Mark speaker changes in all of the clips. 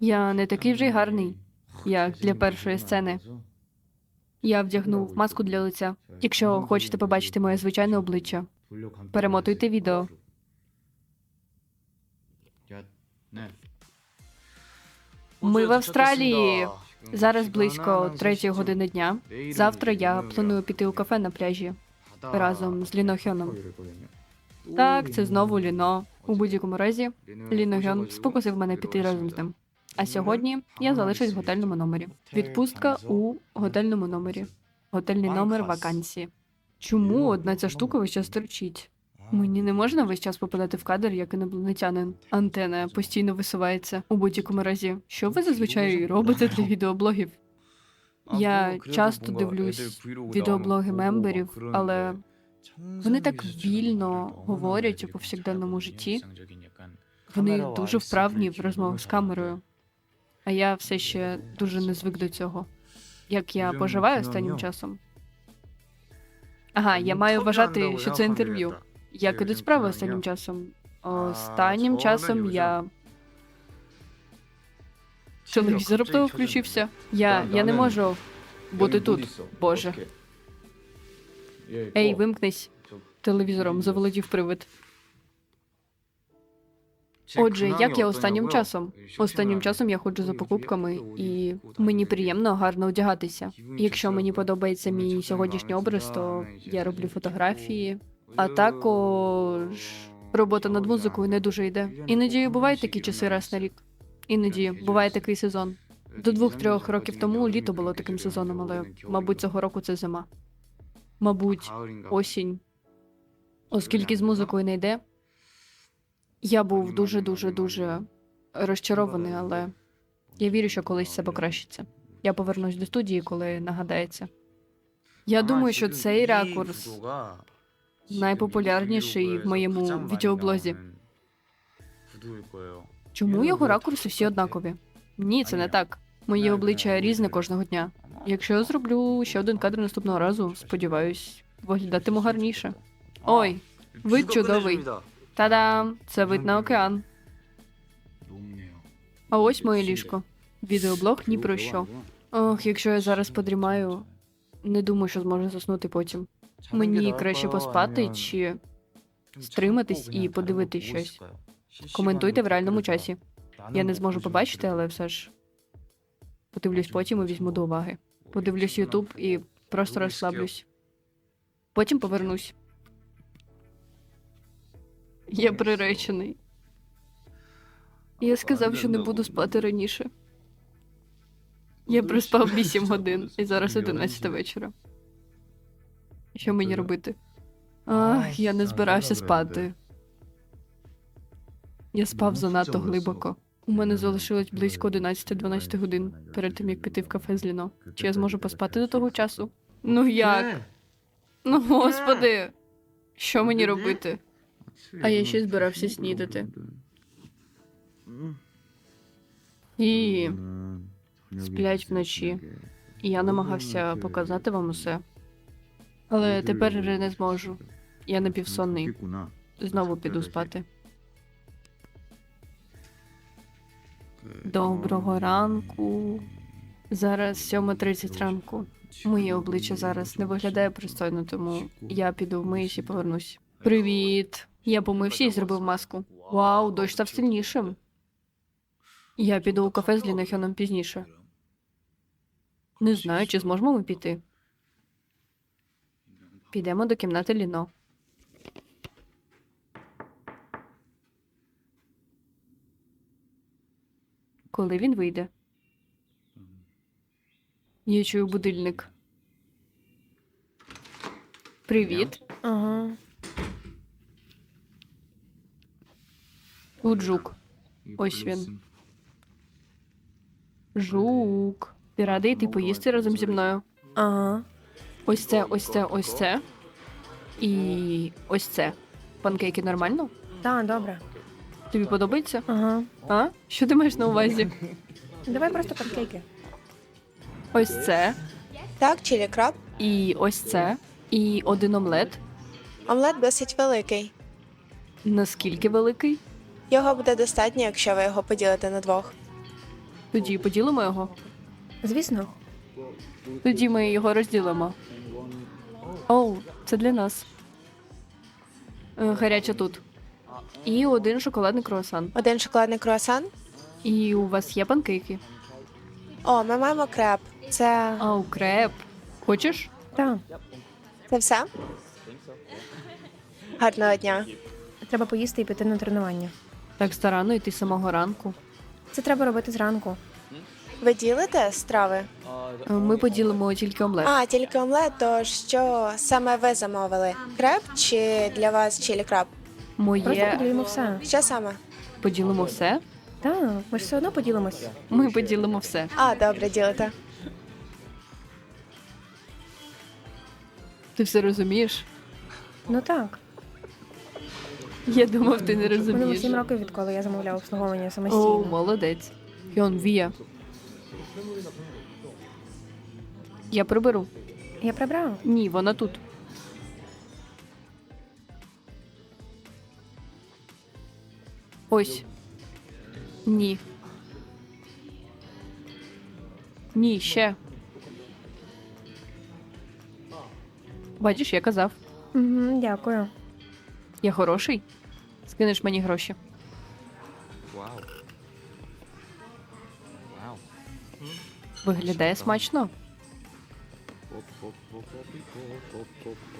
Speaker 1: Я не такий вже й гарний, як для першої сцени. Я вдягнув маску для лиця. Якщо хочете побачити моє звичайне обличчя, перемотуйте відео. Ми в Австралії. Зараз близько третьої години дня. Завтра я планую піти у кафе на пляжі разом з Ліно Хьоном. Так, це знову Ліно. У будь-якому разі, Ліно Гьон спокусив мене піти разом з ним. А сьогодні я залишусь в готельному номері. Відпустка у готельному номері. Готельний номер вакансії. Чому одна ця штука весь час торчить? Мені не можна весь час попадати в кадр як інопланетянин. Антена постійно висувається у будь-якому разі. Що ви зазвичай робите для відеоблогів? Я часто дивлюсь відеоблоги мемберів, але вони так вільно говорять у повсякденному житті. Вони дуже вправні в розмовах з камерою. А я все ще дуже не звик до цього. Як я поживаю останнім часом? Ага, я маю вважати, що це інтерв'ю. Як ідуть справи останнім часом? Останнім часом я. Телевізор раптово включився. Я, я не можу бути тут. Боже. Ей, вимкнись. Телевізором заволодів привид. Отже, як я останнім часом? Останнім часом я ходжу за покупками, і мені приємно гарно одягатися. Якщо мені подобається мій сьогоднішній образ, то я роблю фотографії, а також робота над музикою не дуже йде. Іноді бувають такі часи раз на рік. Іноді буває такий сезон. До двох-трьох років тому літо було таким сезоном, але мабуть цього року це зима. Мабуть, осінь. Оскільки з музикою не йде, я був дуже дуже дуже розчарований, але я вірю, що колись все покращиться. Я повернусь до студії, коли нагадається. Я думаю, що цей ракурс найпопулярніший в моєму відеоблозі. Чому його ракурси всі однакові? Ні, це не так. Моє обличчя різне кожного дня. Якщо я зроблю ще один кадр наступного разу, сподіваюсь, виглядатиму гарніше. Ой, вид чудовий. Та-дам! Це вид на океан. А ось моє ліжко. Відеоблог ні про що. Ох, якщо я зараз подрімаю, не думаю, що зможу заснути потім. Мені краще поспати чи стриматись і подивитись щось. Коментуйте в реальному часі. Я не зможу побачити, але все ж подивлюсь потім і візьму до уваги. Подивлюсь Ютуб і просто розслаблюсь. Потім повернусь. Я приречений. Я сказав, що не буду спати раніше. Я приспав 8 годин, і зараз 11 вечора. Що мені робити? Ах, я не збирався спати. Я спав занадто глибоко. У мене залишилось близько 11-12 годин перед тим, як піти в кафе з Ліно. Чи я зможу поспати до того часу? Ну як? Ну, господи, що мені робити? А я ще збирався снідати. І сплять вночі. І я намагався показати вам усе. Але тепер вже не зможу. Я напівсонний. Знову піду спати. Доброго ранку. Зараз 7.30 ранку. Моє обличчя зараз не виглядає пристойно, тому я піду вмиюсь і повернусь. Привіт! Я помився і зробив маску. Вау, дощ став сильнішим. Я піду у кафе з Лінохьоном пізніше. Не знаю, чи зможемо ми піти. Підемо до кімнати Ліно. Коли він вийде? Я чую будильник. Привіт.
Speaker 2: Ага.
Speaker 1: Тут жук. Ось він. Жук. Ти радий йти поїсти разом зі мною?
Speaker 2: Ага.
Speaker 1: Ось це, ось це, ось це. І ось це. Панкейки нормально?
Speaker 2: Так, добре.
Speaker 1: Тобі подобається?
Speaker 2: Ага.
Speaker 1: А? Що ти маєш на увазі?
Speaker 2: Давай просто панкейки.
Speaker 1: Ось це,
Speaker 3: Так, чилі краб.
Speaker 1: і ось це, і один омлет.
Speaker 3: Омлет досить великий.
Speaker 1: Наскільки великий?
Speaker 3: Його буде достатньо, якщо ви його поділите на двох.
Speaker 1: Тоді поділимо його.
Speaker 2: Звісно.
Speaker 1: Тоді ми його розділимо. Оу, це для нас. Е, Гаряче тут. І один шоколадний круасан.
Speaker 3: Один шоколадний круасан.
Speaker 1: І у вас є панкейки.
Speaker 3: О, ми маємо креп. Це,
Speaker 1: Ау, креп. Хочеш?
Speaker 2: Так.
Speaker 3: це все? Гарного дня.
Speaker 2: Треба поїсти і піти на тренування.
Speaker 1: Так старанно йти з самого ранку.
Speaker 2: Це треба робити зранку.
Speaker 3: Ви ділите страви?
Speaker 1: Е, Ми поділимо тільки омлет.
Speaker 3: А, тільки омлет, то що саме ви замовили? Креп чи для вас чилі краб?
Speaker 2: Просто
Speaker 1: Моє
Speaker 2: поділимо все.
Speaker 3: Що саме?
Speaker 1: поділимо все.
Speaker 2: Так, ми ж все одно поділимось.
Speaker 1: Ми поділимо все.
Speaker 3: А, добре, ділите.
Speaker 1: Ти все розумієш?
Speaker 2: Ну так.
Speaker 1: Я думав, ти не
Speaker 2: Минуло
Speaker 1: розумієш.
Speaker 2: сім років, відколи я замовляв обслуговування
Speaker 1: О,
Speaker 2: самостійно.
Speaker 1: молодець. Хьон Вія. Я приберу.
Speaker 2: Я прибрав.
Speaker 1: Ні, вона тут. Ось. Ні. Ні, ще. Бачиш, я казав.
Speaker 2: Угу, дякую.
Speaker 1: Я хороший. Скинеш мені гроші. Виглядає смачно.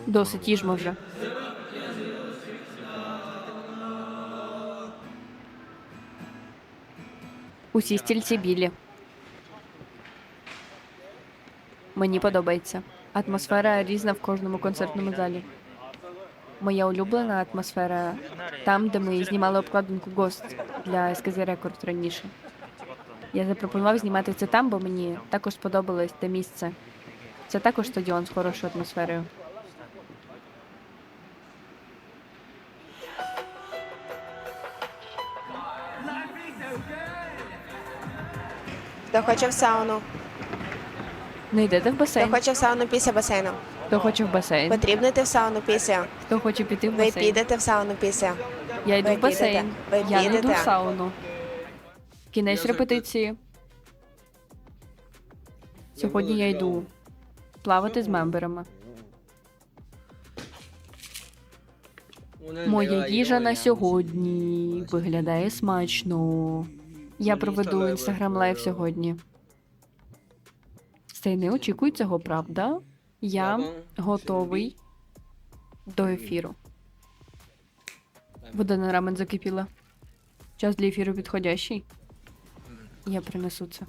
Speaker 1: Досить їжмо вже. Усі стільці білі. Мені подобається. Атмосфера різна в кожному концертному залі. Моя улюблена атмосфера там, де ми знімали обкладинку Ghost для SKZ Record раніше. Я запропонував знімати це там, бо мені також сподобалось те місце. Це також стадіон з хорошою атмосферою.
Speaker 3: Хто хоче в сауну?
Speaker 1: Не йдете в
Speaker 3: Хто
Speaker 1: басейн?
Speaker 3: хоче в сауну після басейну?
Speaker 1: Хто хоче в басейн?
Speaker 3: Потрібно йти в сауну після.
Speaker 1: Хто хоче піти в
Speaker 3: Ви
Speaker 1: басейн?
Speaker 3: підете в сауну після.
Speaker 1: Я йду
Speaker 3: Ви
Speaker 1: в басейн.
Speaker 3: підете. Ви
Speaker 1: Я не йду в
Speaker 3: підете.
Speaker 1: сауну. Кінець репетиції. Сьогодні я йду плавати з мемберами. Моя їжа на сьогодні виглядає смачно. Я проведу інстаграм лайв сьогодні. Цей не очікуй цього, правда? Я готовий до ефіру. Вода на рамен закипіла. Час для ефіру підходящий. Я принесу це.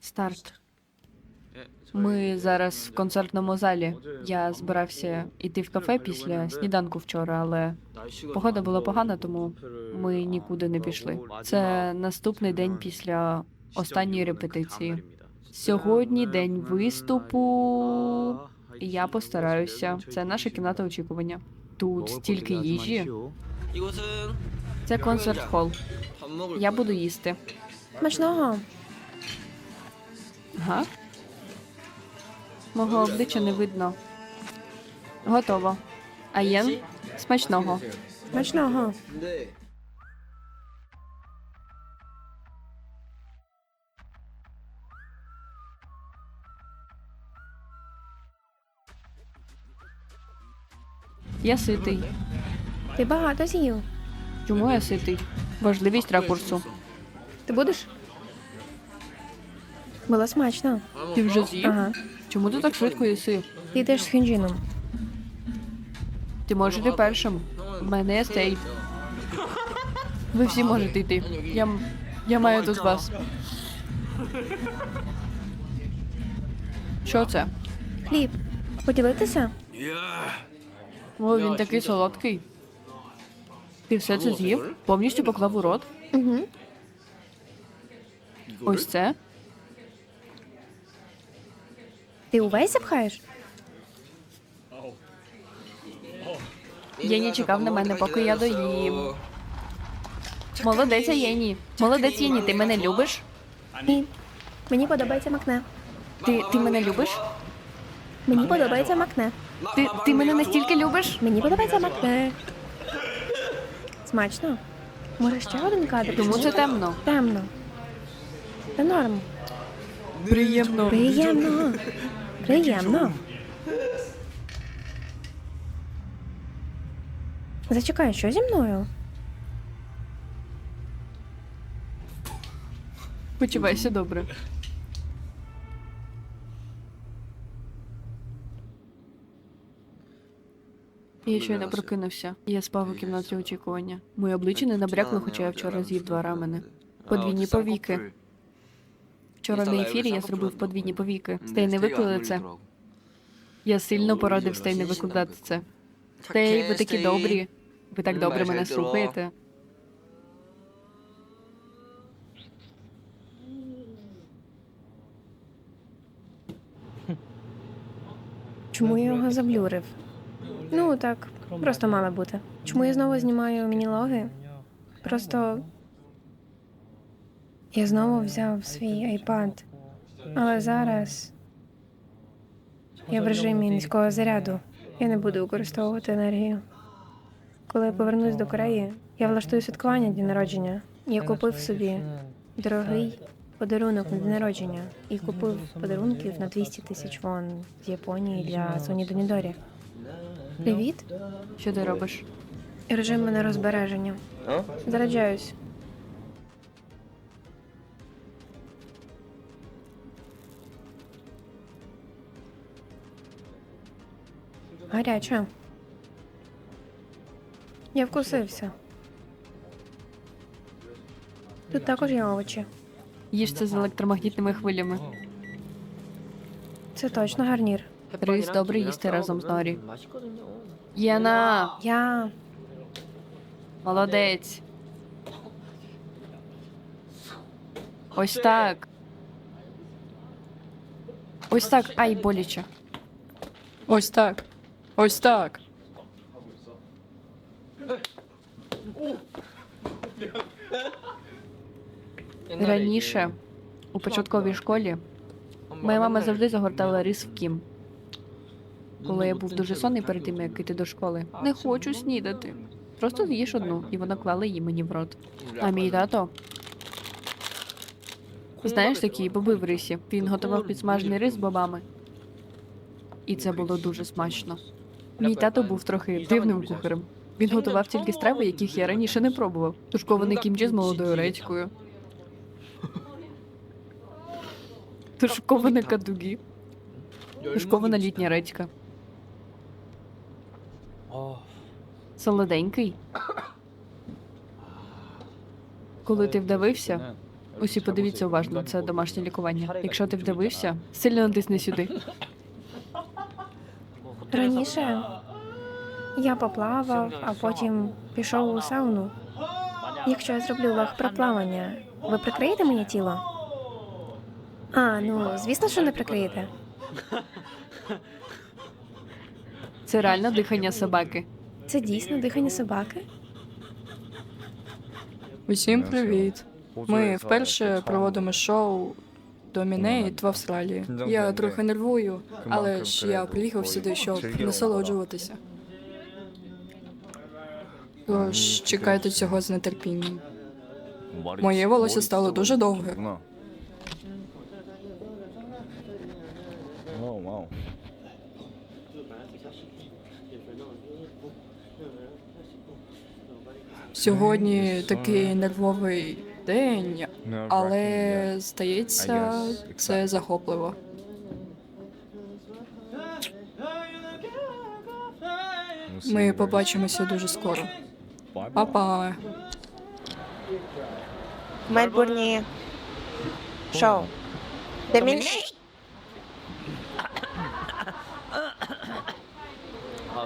Speaker 1: Старт. Ми зараз в концертному залі. Я збирався йти в кафе після сніданку вчора, але погода була погана, тому ми нікуди не пішли. Це наступний день після останньої репетиції. Сьогодні день виступу. і Я постараюся. Це наша кімната очікування. Тут стільки їжі. Це концерт хол. Я буду їсти.
Speaker 2: Смачного.
Speaker 1: Ага. Мого обличчя не видно. Готово. Аєн, смачного.
Speaker 2: Смачного.
Speaker 1: Я ситий.
Speaker 2: Ти багато з'їв.
Speaker 1: Чому я ситий? Важливість ракурсу.
Speaker 2: Ти будеш? Було смачно.
Speaker 1: Ти вже з'їв?
Speaker 2: Ага.
Speaker 1: Чому ти так швидко їси?
Speaker 2: Ти йдеш з хінджіном.
Speaker 1: Ти можеш йти першим. В мене є. Ви всі можете йти. Я, я маю тут вас. Що це?
Speaker 2: Хліб. Поділитися?
Speaker 1: О, він такий солодкий. Ти все це з'їв? Повністю поклав у рот?
Speaker 2: Угу.
Speaker 1: Ось це?
Speaker 2: Ти увесь запхаєш?
Speaker 1: Єні чекав на мене, поки я доїм. Молодець, Єні. Молодець, Єні, ти мене любиш?
Speaker 2: Ні. Мені подобається макне.
Speaker 1: Ти, ти мене любиш?
Speaker 2: Мені подобається макне.
Speaker 1: Ти, ти мене настільки любиш?
Speaker 2: Мені подобається макне. Смачно. Може ще один кадр?
Speaker 1: Тому це темно.
Speaker 2: темно. Це норм.
Speaker 1: Приємно.
Speaker 2: Приємно. Приємно. Зачекай, що зі мною?
Speaker 1: Почувайся добре. Я щойно прокинувся. Я спав у кімнаті очікування. Моє обличчя не набрякло, хоча я вчора з'їв два рамени. Подвійні повіки. Вчора на ефірі я зробив подвійні повіки. Стей не виклали це. Я сильно порадив Стей не викладати це. Стей, ви такі добрі. Ви так добре мене слухаєте.
Speaker 2: Чому я його заблюрив? Ну, так, просто мало бути. Чому я знову знімаю мінілоги? Просто. Я знову взяв свій iPad. Але зараз я в режимі низького заряду. Я не буду використовувати енергію. Коли я повернусь до Кореї, я влаштую святкування дня народження. Я купив собі дорогий подарунок на день народження і купив подарунків на 200 тисяч вон з Японії для Соні Донідорі. Привіт.
Speaker 1: Що ти робиш?
Speaker 2: Режим мене розбереження. Заряджаюсь. Гаряче. Я вкусився. Тут також є овочі.
Speaker 1: Їж це з електромагнітними хвилями.
Speaker 2: Це точно гарнір.
Speaker 1: Рис добре їсти разом з Норі. Єна,
Speaker 2: Я
Speaker 1: молодець. Ось так. Ось так. Ай, боляче. Ось так. Ось так. Раніше у початковій школі моя мама завжди загортала рис в кім. Коли я був дуже сонний перед тим, як йти до школи. Не хочу снідати. Просто з'їж одну, і вона клала її мені в рот. А мій тато. Знаєш такі боби в рисі. Він готував підсмажений рис з бобами. І це було дуже смачно. Мій тато був трохи дивним кухарем. Він готував тільки страви, яких я раніше не пробував. Тушкований кімчі з молодою редькою. Тушковане кадугі. Тушкована літня редька. Солоденький. Коли ти вдавився, усі подивіться уважно, це домашнє лікування. Якщо ти вдавився, сильно натисни сюди.
Speaker 2: Раніше я поплавав, а потім пішов у сауну. Якщо я зроблю лаг про плавання, ви прикриєте моє тіло? А, ну звісно, що не прикриєте.
Speaker 1: Це реально дихання собаки.
Speaker 2: Це дійсно дихання собаки.
Speaker 4: Усім привіт. Ми вперше проводимо шоу Домінейт в Австралії. Я трохи нервую, але ж я приїхав сюди, щоб насолоджуватися. Тож чекайте цього з нетерпінням.
Speaker 5: Моє волосся стало дуже довге.
Speaker 4: Сьогодні такий нервовий день, але здається, це захопливо. Ми побачимося дуже скоро. Па-па.
Speaker 3: В Мельбурні шоу. Доміней.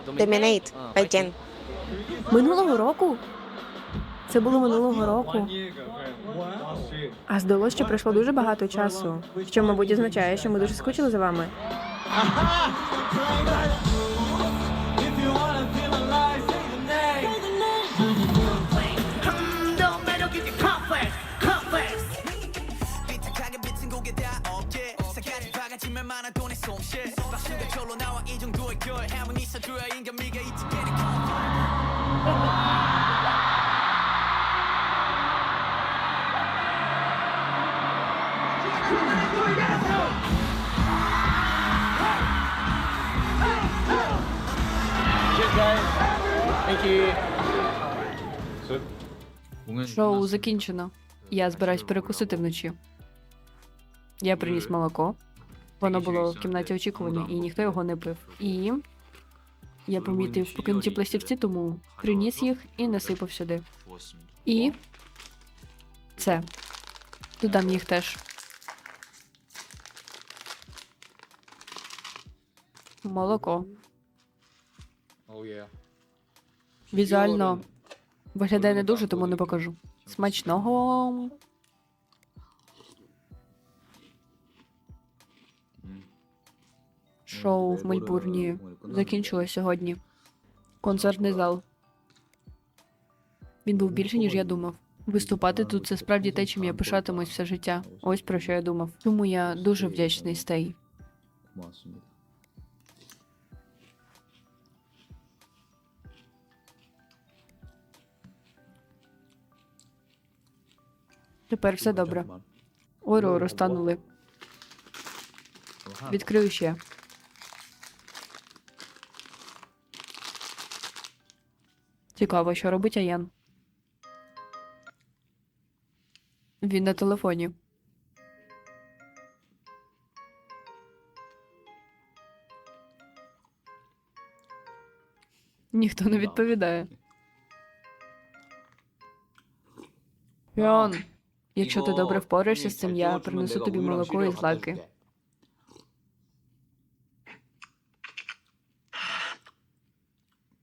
Speaker 3: Домінейт. Один.
Speaker 2: Минулого року? Це було минулого року. А здалося, що пройшло дуже багато часу. Що, мабуть, означає, що ми дуже скучили за вами.
Speaker 1: Шоу закінчено. Я збираюсь перекусити вночі. Я приніс молоко. Воно було в кімнаті очікування, і ніхто його не пив. І я помітив покинуті пластівці, тому приніс їх і насипав сюди. І це додам їх теж. Молоко. Візуально виглядає не дуже, тому не покажу. Смачного. Шоу в Мельбурні закінчилось сьогодні. Концертний зал. Він був більше, ніж я думав. Виступати тут це справді те, чим я пишатимусь все життя. Ось про що я думав. Тому я дуже вдячний Стей. Тепер все добре. Оро розтанули. Відкрию ще. Цікаво, що робить Аян. Він на телефоні. Ніхто не відповідає. Йон, якщо ти добре впораєшся з цим, я принесу тобі молоко і злаки.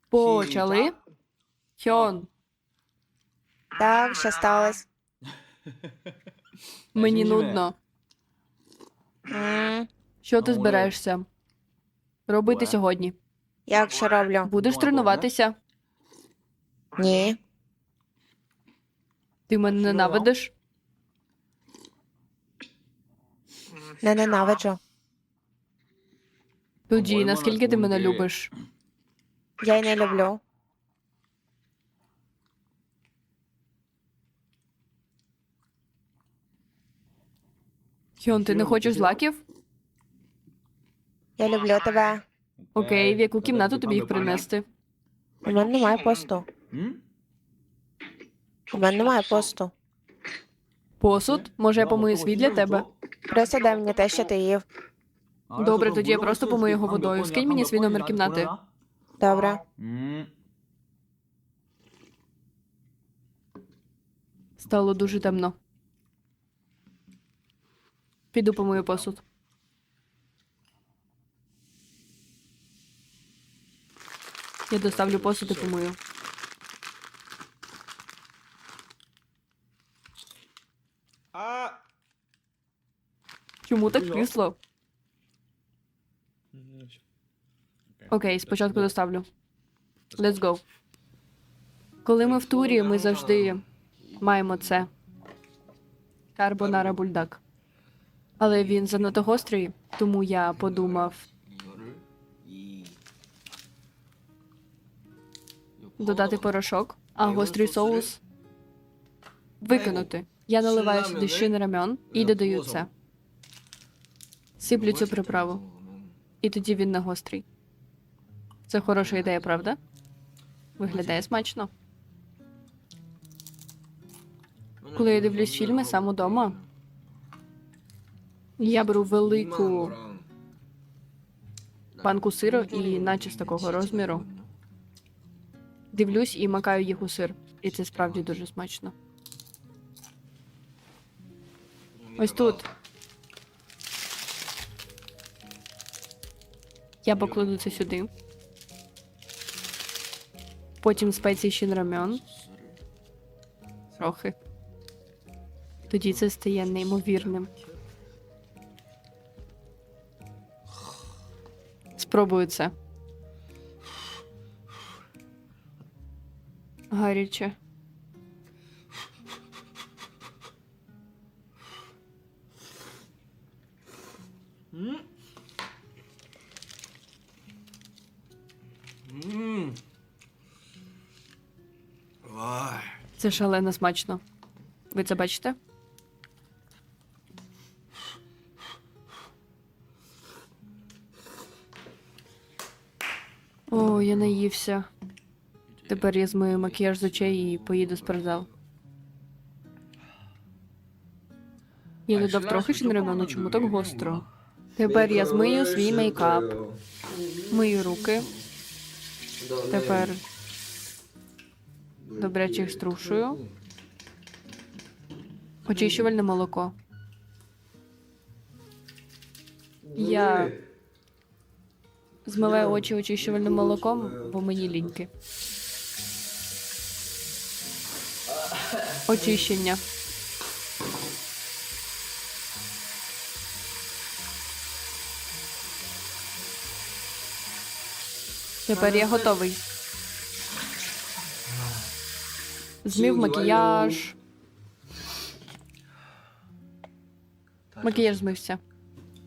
Speaker 1: Почали. Хьон,
Speaker 3: Так, що сталося?
Speaker 1: мені нудно.
Speaker 3: м
Speaker 1: Що ти збираєшся робити сьогодні?
Speaker 3: Як що роблю?
Speaker 1: Будеш тренуватися?
Speaker 3: Ні.
Speaker 1: Ти мене ненавидиш?
Speaker 3: Не ненавиджу.
Speaker 1: Тоді, наскільки ти мене любиш?
Speaker 3: Я й не люблю.
Speaker 1: Хьон, ти не хочеш злаків?
Speaker 3: Я люблю тебе.
Speaker 1: Окей, в яку кімнату тобі їх принести?
Speaker 3: У мене немає посту. У мене немає посту.
Speaker 1: Посуд? Може, я помию свій для тебе?
Speaker 3: Просто дай мені те, що ти їв.
Speaker 1: Добре, тоді я просто помию його водою. Скинь мені свій номер кімнати.
Speaker 3: Добре.
Speaker 1: Стало дуже темно. Піду помию посуд. Я доставлю посуд і помию. Чому так кисло? Окей, спочатку доставлю. Let's go. Коли ми в турі, ми завжди маємо це. Карбонара бульдак. Але він занадто гострий, тому я подумав. Додати порошок, а гострий соус викинути. Я наливаю сюди щин рамен і додаю це. Сиплю цю приправу. І тоді він не гострий. Це хороша ідея, правда? Виглядає смачно. Коли я дивлюсь фільми сам удома, я беру велику банку сиру і наче з такого розміру. Дивлюсь і макаю їх у сир. І це справді дуже смачно. Ось тут. Я покладу це сюди. Потім спеції щин рамен. Трохи. Тоді це стає неймовірним. Спробую це. Гаряче. Це шалено смачно. Ви це бачите? О, я наївся. Тепер я змию макіяж з очей і поїду в спортзал. Я додав трохи чи не чому так гостро? Тепер я змию свій мейкап, мию руки. Тепер добряче їх струшую. Очищувальне молоко. Я змиваю очі очищувальним молоком, бо мені ліньки. Очищення. Тепер я готовий. Змів макіяж. Макіяж змився.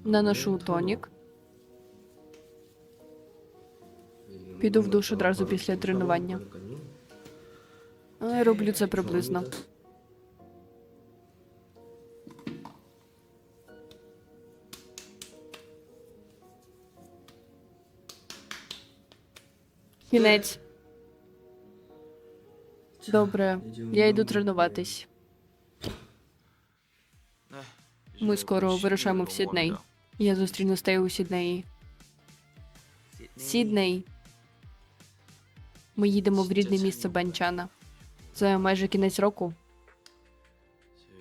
Speaker 1: Наношу тонік. Піду в душ одразу після тренування. Роблю це приблизно. Кінець. Добре, я йду тренуватись. Ми скоро вирушаємо в Сідней. Я зустріну Стею у Сіднеї. Сідней. Ми їдемо в рідне місце Банчана. Це майже кінець року.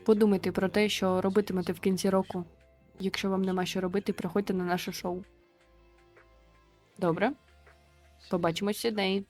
Speaker 1: Подумайте про те, що робитимете в кінці року. Якщо вам нема що робити, приходьте на наше шоу. Добре? Побачимось в Сіднеї.